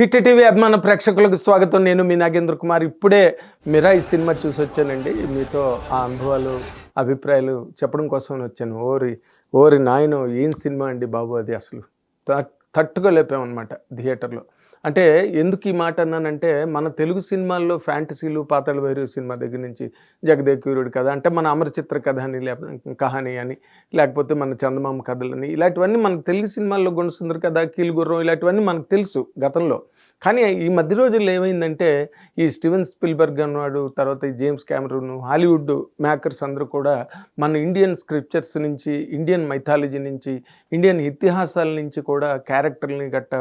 Hit TV అభిమాన ప్రేక్షకులకు స్వాగతం. నేను మీ నాగేంద్ర కుమార్. ఇప్పుడే మీరా ఈ సినిమా చూసి వచ్చానండి. మీతో ఆ అనుభవాలు అభిప్రాయాలు చెప్పడం కోసం వచ్చాను. ఓరి ఓరి నాయన ఏం సినిమా అండి బాబు అది అసలు? త- తట్టుకోలేపామన్నమాట థియేటర్లో. అంటే ఎందుకు ఈ మాట అన్నానంటే మన తెలుగు సినిమాల్లో ఫ్యాంటసీలు పాతాళ భైరవి సినిమా దగ్గర నుంచి జగదేవీరుడి కథ అంటే మన అమరచిత్ర కథ అని లేకపోతే కహాని అని లేకపోతే మన చందమామ కథలని ఇలాంటివన్నీ మనకు తెలుగు సినిమాల్లో గుణసుందర కథ కీలుగుర్రం ఇలాంటివన్నీ మనకు తెలుసు గతంలో. కానీ ఈ మధ్య రోజుల్లో ఏమైందంటే ఈ స్టీవెన్ స్పిల్బర్గ్ అన్నవాడు తర్వాత ఈ జేమ్స్ క్యామరూన్ హాలీవుడ్ మేకర్స్ అందరూ కూడా మన ఇండియన్ స్క్రిప్చర్స్ నుంచి ఇండియన్ మైథాలజీ నుంచి ఇండియన్ ఇతిహాసాల నుంచి కూడా క్యారెక్టర్ని గట్ట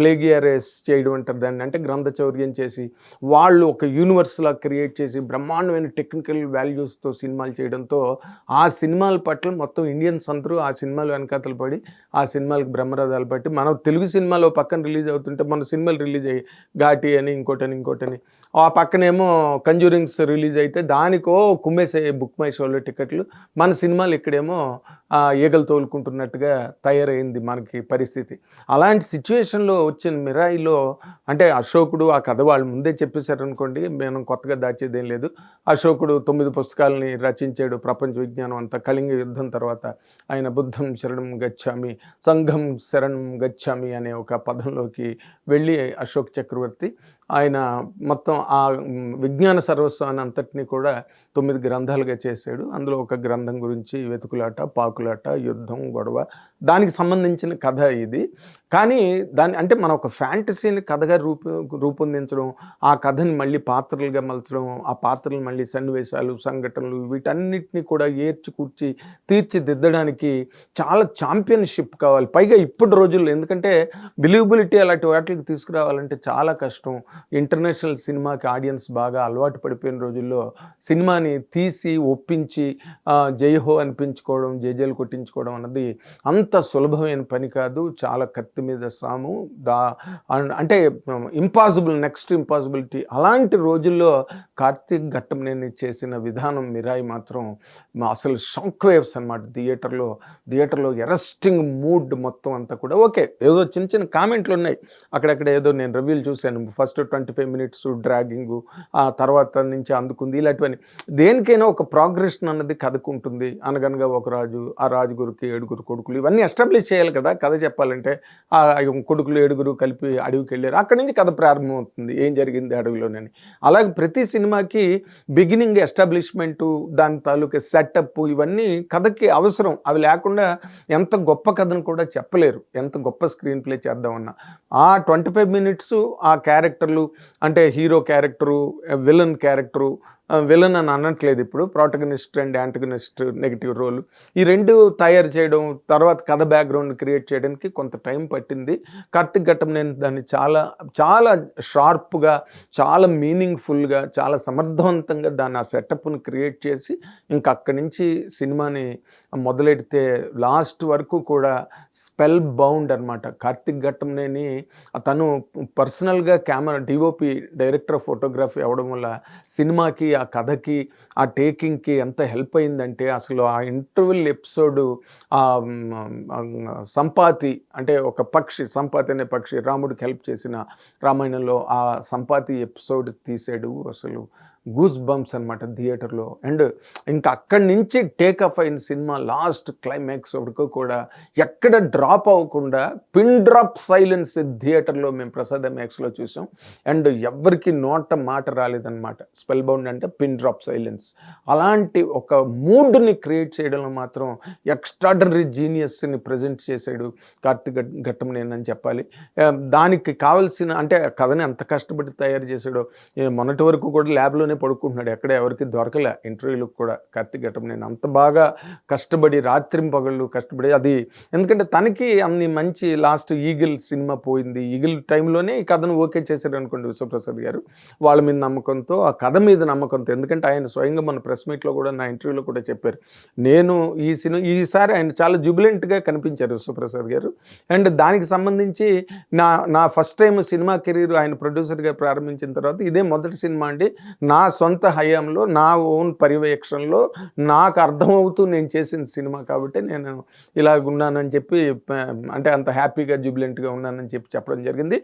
ప్లేగియరేస్ చేయడం అంటారు దాన్ని. అంటే గ్రంథ చౌర్యం చేసి వాళ్ళు ఒక యూనివర్స్లా క్రియేట్ చేసి బ్రహ్మాండమైన టెక్నికల్ వాల్యూస్తో సినిమాలు చేయడంతో ఆ సినిమాల పట్ల మొత్తం ఇండియన్స్ అందరూ ఆ సినిమాలు వెనకాతలు పడి ఆ సినిమాలకు బ్రహ్మరథాలు పట్టి మనం తెలుగు సినిమాలో పక్కన రిలీజ్ అవుతుంటే మన సినిమాలు రిలీజ్ అయ్యి ఘాటి అని ఇంకోటని ఇంకోటని. ఆ పక్కనేమో కంజూరింగ్స్ రిలీజ్ అయితే దానికో కుమ్మేసే బుక్ మై షోలో టికెట్లు మన సినిమాలు ఇక్కడేమో ఈగలు తోలుకుంటున్నట్టుగా తయారైంది మనకి పరిస్థితి. అలాంటి సిచ్యువేషన్లో వచ్చిన మిరాయిలో అంటే అశోకుడు ఆ కథ వాళ్ళు ముందే చెప్పేశారనుకోండి మనం కొత్తగా దాచేదేం లేదు. అశోకుడు తొమ్మిది పుస్తకాలని రచించాడు ప్రపంచ విజ్ఞానం అంతా కళింగ యుద్ధం తర్వాత. ఆయన బుద్ధం శరణం గచ్చామి సంఘం శరణం గచ్చామి అనే ఒక పదంలోకి వెళ్ళి అశోక్ చక్రవర్తి ఆయన మొత్తం ఆ విజ్ఞాన సర్వస్వాన్ని అంతటినీ కూడా తొమ్మిది గ్రంథాలుగా చేశాడు. అందులో ఒక గ్రంథం గురించి వెతుకులాట పాకులాట యుద్ధం గొడవ దానికి సంబంధించిన కథ ఇది. కానీ దాని అంటే మనం ఒక ఫ్యాంటసీని కథగా రూప రూపొందించడం ఆ కథని మళ్ళీ పాత్రలుగా మలచడం ఆ పాత్రలు మళ్ళీ సన్నివేశాలు సంఘటనలు వీటన్నిటిని కూడా ఏర్చి కూర్చి తీర్చిదిద్దడానికి చాలా ఛాంపియన్షిప్ కావాలి. పైగా ఇప్పుడు రోజుల్లో ఎందుకంటే బిలీవబిలిటీ అలాంటి వాటికి తీసుకురావాలంటే చాలా కష్టం. ఇంటర్నేషనల్ సినిమాకి ఆడియన్స్ బాగా అలవాటు పడిపోయిన రోజుల్లో సినిమాని తీసి ఒప్పించి జయహో జై హో అనిపించుకోవడం జేజేలు కొట్టించుకోవడం అన్నది అంత సులభమైన పని కాదు. చాలా కత్తి మీద సాము. దా అంటే ఇంపాసిబుల్ నెక్స్ట్ ఇంపాసిబిలిటీ అలాంటి రోజుల్లో కార్తీక్ ఘట్టంనేని చేసిన విధానం మిరాయి మాత్రం అసలు షాక్ వేవ్స్ అనమాట థియేటర్లో థియేటర్లో ఎరెస్టింగ్ మూడ్ మొత్తం అంతా కూడా. ఓకే ఏదో చిన్న చిన్న కామెంట్లు ఉన్నాయి. అక్కడక్కడ ఏదో నేను రివ్యూలు చూశాను. First twenty five minutes dragging ఆ తర్వాత నుంచి అందుకుంది ఇలాంటివన్నీ. దేనికైనా ఒక ప్రోగ్రెషన్ అన్నది కథకు ఉంటుంది అనగనగా ఒక రాజు ఆ రాజుగురికి ఏడుగురు కొడుకులు ఇవన్నీ ఎస్టాబ్లిష్ చేయాలి కదా. కథ చెప్పాలంటే ఆ కొడుకులు ఏడుగురు కలిపి అడవికి వెళ్ళారు అక్కడి నుంచి కథ ప్రారంభమవుతుంది. ఏం జరిగింది అడవిలోనని. అలాగే ప్రతి సినిమాకి బిగినింగ్ ఎస్టాబ్లిష్మెంటు దాని తాలూకా సెటప్ ఇవన్నీ కథకి అవసరం. అవి లేకుండా ఎంత గొప్ప కథను కూడా చెప్పలేరు. ఎంత గొప్ప స్క్రీన్ ప్లే చేద్దామన్నా. ఆ ట్వంటీ ఫైవ్ మినిట్స్ ఆ క్యారెక్టర్ క్యారెక్టర్లు అంటే hero character villain character villain అని అనట్లేదు ఇప్పుడు. Protagonist and antagonist negative role. ఈ రెండు తయారు చేయడం తర్వాత కథ బ్యాక్గ్రౌండ్ క్రియేట్ చేయడానికి కొంత టైం పట్టింది. కార్తీక్ ఘట్టం నేను దాన్ని చాలా చాలా షార్ప్గా చాలా మీనింగ్ఫుల్గా చాలా సమర్థవంతంగా దాన్ని ఆ సెటప్ని క్రియేట్ చేసి ఇంకా అక్కడి నుంచి సినిమాని మొదలెడితే లాస్ట్ వరకు కూడా స్పెల్ బౌండ్ అనమాట కార్తిక్ ఘట్టంనేని తను పర్సనల్గా camera DOP director of photography అవ్వడం వల్ల సినిమాకి ఆ కథకి ఆ టేకింగ్కి ఎంత హెల్ప్ అయిందంటే అసలు ఆ ఇంటర్వెల్ ఎపిసోడ్ ఆ సంపాతి అంటే ఒక పక్షి సంపాతి అనే పక్షి రాముడికి హెల్ప్ చేసిన రామాయణంలో ఆ సంపాతి ఎపిసోడ్ తీసాడు అసలు. గూస్ బంప్స్ అనమాట థియేటర్లో. అండ్ ఇంకా అక్కడి నుంచి టేక్ ఆఫ్ అయిన సినిమా లాస్ట్ క్లైమాక్స్ వరకు కూడా ఎక్కడ డ్రాప్ అవ్వకుండా పిన్ డ్రాప్ సైలెన్స్ థియేటర్లో మేము ప్రసాద్ మ్యాక్స్లో చూసాం. అండ్ ఎవరికి నోట మాట రాలేదన్నమాట. స్పెల్ బౌండ్ అంటే పిన్ డ్రాప్ సైలెన్స్. అలాంటి ఒక మూడ్ని క్రియేట్ చేయడంలో మాత్రం ఎక్స్ట్రాడనరీ జీనియస్ని ప్రజెంట్ చేశాడు కార్తీక్ ఘట్టం నేనని చెప్పాలి. దానికి కావాల్సిన అంటే కథని ఎంత కష్టపడి తయారు చేశాడో మొన్నటి వరకు కూడా ల్యాబ్లో ల్యాబ్లోనే పడుకుంటున్నాడు. ఎక్కడ ఎవరికి దొరకలే. ఇంటర్వ్యూలకు కూడా కత్తి గట్టం నేను అంత బాగా కష్టపడి రాత్రింపగళ్ళు కష్టపడి అది ఎందుకంటే తనకి అన్ని మంచి లాస్ట్ ఈగిల్ సినిమా పోయింది. ఈగిల్ టైంలోనే ఈ కథను ఓకే చేశారు అనుకోండి విశ్వప్రసాద్ గారు. వాళ్ళ మీద నమ్మకంతో ఆ కథ మీద నమ్మకంతో. ఎందుకంటే ఆయన స్వయంగా మన ప్రెస్ మీట్లో కూడా నా ఇంటర్వ్యూలో కూడా చెప్పారు. నేను ఈ సినిమా ఈసారి ఆయన చాలా జుబిలెంట్గా కనిపించారు విశ్వప్రసాద్ గారు. అండ్ దానికి సంబంధించి నా నా ఫస్ట్ టైం సినిమా కెరీర్ ఆయన ప్రొడ్యూసర్గా ప్రారంభించిన తర్వాత ఇదే మొదటి సినిమా అండి. నా నా సొంత హయాంలో నా ఓన్ పర్యవేక్షణలో నాకు అర్థమవుతూ నేను చేసిన సినిమా కాబట్టి నేను ఇలాగ ఉన్నానని చెప్పి అంటే అంత హ్యాపీగా జూబిలెంట్గా ఉన్నానని చెప్పి చెప్పడం జరిగింది.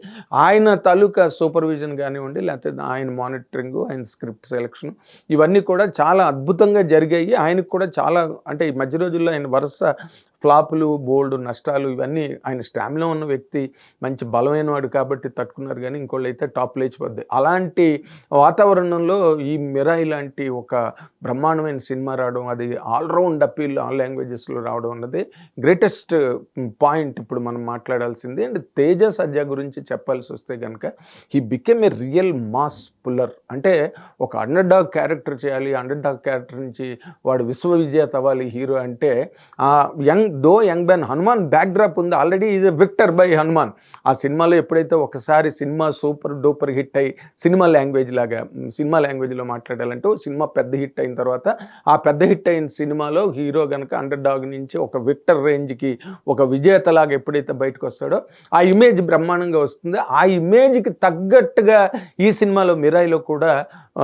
ఆయన తాలూకా సూపర్విజన్ కానివ్వండి లేకపోతే ఆయన మానిటరింగ్ ఆయన స్క్రిప్ట్ సెలెక్షన్ ఇవన్నీ కూడా చాలా అద్భుతంగా జరిగాయి. ఆయనకు కూడా చాలా అంటే ఈ మధ్య రోజుల్లో ఆయన వరుస ఫ్లాపులు బోల్డ్ నష్టాలు ఇవన్నీ ఆయన స్టామినా ఉన్న వ్యక్తి మంచి బలమైన వాడు కాబట్టి తట్టుకున్నారు కానీ ఇంకోళ్ళు అయితే టాప్ లేచిపోద్ది. అలాంటి వాతావరణంలో ఈ మిరాయి లాంటి ఒక బ్రహ్మాండమైన సినిమా రావడం అది ఆల్రౌండ్ అపీల్ ఆల్ లాంగ్వేజెస్లో రావడం అన్నది గ్రేటెస్ట్ పాయింట్ ఇప్పుడు మనం మాట్లాడాల్సింది. అండ్ తేజ సజ్జా గురించి చెప్పాల్సి వస్తే కనుక he became a real mass puller. అంటే ఒక అండర్ డాగ్ క్యారెక్టర్ చేయాలి అండర్ డాగ్ క్యారెక్టర్ నుంచి వాడు విశ్వ విజేత అవ్వాలి హీరో అంటే ఆ young though young ban Hanuman backdrop ఉంది. Already is a victor by Hanuman. ఆ సినిమాలో ఎప్పుడైతే ఒకసారి సినిమా సూపర్ డూపర్ హిట్ అయ్యి సినిమా లాంగ్వేజ్ లాగా సినిమా లాంగ్వేజ్లో మాట్లాడాలంటే సినిమా పెద్ద హిట్ అయిన తర్వాత ఆ పెద్ద హిట్ అయిన సినిమాలో హీరో కనుక అండర్ డాగ్ నుంచి ఒక విక్టర్ రేంజ్కి ఒక విజేతలాగా ఎప్పుడైతే బయటకు వస్తాడో ఆ ఇమేజ్ బ్రహ్మాండంగా వస్తుంది. ఆ ఇమేజ్కి తగ్గట్టుగా ఈ సినిమాలో మిరాయిలో కూడా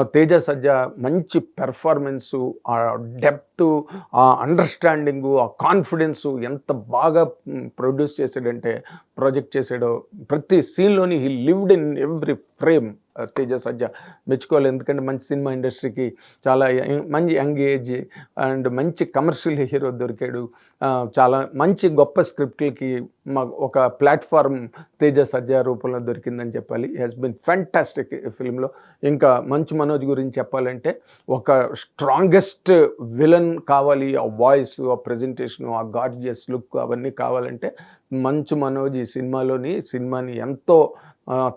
తేజ సజ్జ మంచి పెర్ఫార్మెన్సు ఆ డెప్త్ ఆ అండర్స్టాండింగు ఆ కాన్ఫిడెన్సు ఎంత బాగా ప్రొడ్యూస్ చేసాడంటే ప్రాజెక్ట్ చేసాడో ప్రతి సీన్లోని he lived in every frame. Teja Sajja మెచ్చుకోవాలి. ఎందుకంటే మంచి సినిమా ఇండస్ట్రీకి చాలా మంచి యంగ్ ఏజ్ అండ్ మంచి కమర్షియల్ హీరో దొరికాడు. చాలా మంచి గొప్ప స్క్రిప్ట్లకి మా ఒక ప్లాట్ఫామ్ తేజ సజ్జా రూపంలో దొరికిందని చెప్పాలి. హ్యాస్ బిన్ ఫ్యాంటాస్టిక్ ఫిల్మ్లో ఇంకా మంచు మనోజ్ గురించి చెప్పాలంటే ఒక స్ట్రాంగెస్ట్ విలన్ కావాలి. ఆ వాయిస్ ఆ ప్రజెంటేషన్ ఆ గార్జియస్ లుక్ అవన్నీ కావాలంటే మంచు మనోజ్ ఈ సినిమాలోని సినిమాని ఎంతో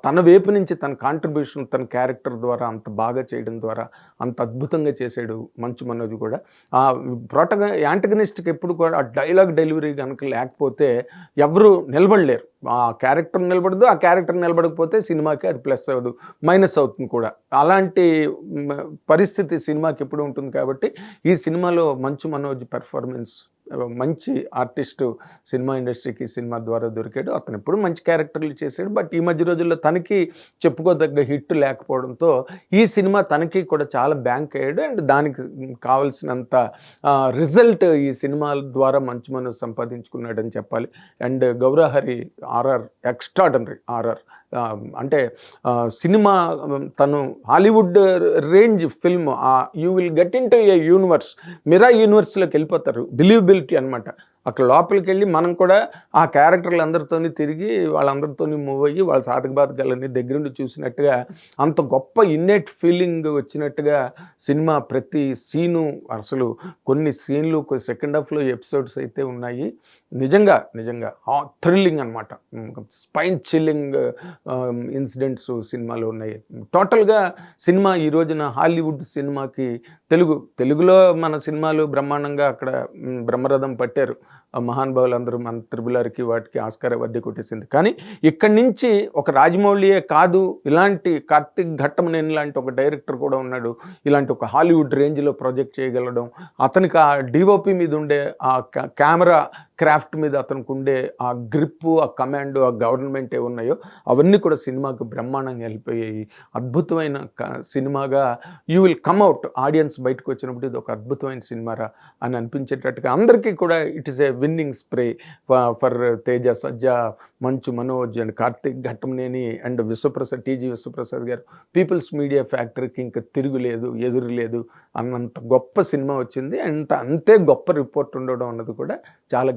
తన వైపు నుంచి తన కాంట్రిబ్యూషన్ తన క్యారెక్టర్ ద్వారా అంత బాగా చేయడం ద్వారా అంత అద్భుతంగా చేశాడు మంచు మనోజ్ కూడా. ఆ ప్రోటగ యాంటగనిస్ట్కి ఎప్పుడు కూడా ఆ డైలాగ్ డెలివరీ కనుక లేకపోతే ఎవరు నిలబడలేరు. ఆ క్యారెక్టర్ నిలబడదు ఆ క్యారెక్టర్ నిలబడకపోతే సినిమాకి అది ప్లస్ అవ్వదు మైనస్ అవుతుంది కూడా. అలాంటి పరిస్థితి సినిమాకి ఎప్పుడు ఉంటుంది కాబట్టి ఈ సినిమాలో మంచు మనోజ్ పెర్ఫార్మెన్స్ మంచి ఆర్టిస్టు సినిమా ఇండస్ట్రీకి సినిమా ద్వారా దొరికాడు. అతను ఎప్పుడు మంచి క్యారెక్టర్లు చేశాడు. బట్ ఈ మధ్య రోజుల్లో తనకి చెప్పుకోదగ్గ హిట్ లేకపోవడంతో ఈ సినిమా తనకి కూడా చాలా బ్యాంక్ అయ్యాడు. అండ్ దానికి కావలసినంత రిజల్ట్ ఈ సినిమాల ద్వారా మంచి మనం సంపాదించుకున్నాడని చెప్పాలి. And Gowrahari RR extraordinary RR అంటే సినిమా తను Hollywood range film you will get into a universe Mirai యూనివర్స్లోకి వెళ్ళిపోతారు. బిలీవబిలిటీ అనమాట అక్కడ లోపలికి వెళ్ళి మనం కూడా ఆ క్యారెక్టర్లు అందరితోని తిరిగి వాళ్ళందరితోని మూవ్ అయ్యి వాళ్ళ సాధక బాధకాలని దగ్గరుండి చూసినట్టుగా అంత గొప్ప ఇన్నెట్ ఫీలింగ్ వచ్చినట్టుగా సినిమా ప్రతి సీను అసలు కొన్ని సీన్లు కొన్ని సెకండ్ హాఫ్లో ఎపిసోడ్స్ అయితే ఉన్నాయి. నిజంగా నిజంగా థ్రిల్లింగ్ అనమాట స్పైన్ చిల్లింగ్ ఇన్సిడెంట్స్ సినిమాలో ఉన్నాయి. టోటల్గా సినిమా ఈ రోజున హాలీవుడ్ సినిమాకి తెలుగు తెలుగులో మన సినిమాలు బ్రహ్మాండంగా అక్కడ బ్రహ్మరథం పట్టారు. ఆ మహానుభావులందరూ మన త్రిబులార్కి వాటికి ఆస్కార వడ్డీ కొట్టేసింది. కానీ ఇక్కడి నుంచి ఒక రాజమౌళియే కాదు ఇలాంటి కార్తిక్ ఘట్టమనేని లాంటి ఒక డైరెక్టర్ కూడా ఉన్నాడు ఇలాంటి ఒక హాలీవుడ్ రేంజ్లో ప్రాజెక్ట్ చేయగలడం అతనికి ఆ డిఓపి మీద ఉండే ఆ క- కెమెరా క్రాఫ్ట్ మీద అతనికి ఉండే ఆ గ్రిప్పు ఆ కమాండ్ ఆ గవర్నమెంట్ ఏ ఉన్నాయో అవన్నీ కూడా సినిమాకు బ్రహ్మాండంగా వెళ్ళిపోయాయి అద్భుతమైన క- సినిమాగా you will come out audience బయటకు వచ్చినప్పుడు ఇది ఒక అద్భుతమైన సినిమారా అని అనిపించేటట్టుగా అందరికీ కూడా it is a winning spree for Teja Sajja Manchu Manoj and Karthik Ghattamaneni and Vishwaprasad TG Vishwaprasad garu. People's media ఫ్యాక్టరీకి ఇంకా తిరుగులేదు ఎదురు లేదు అన్నంత గొప్ప సినిమా వచ్చింది. అంత అంతే గొప్ప రిపోర్ట్ ఉండడం అన్నది కూడా చాలా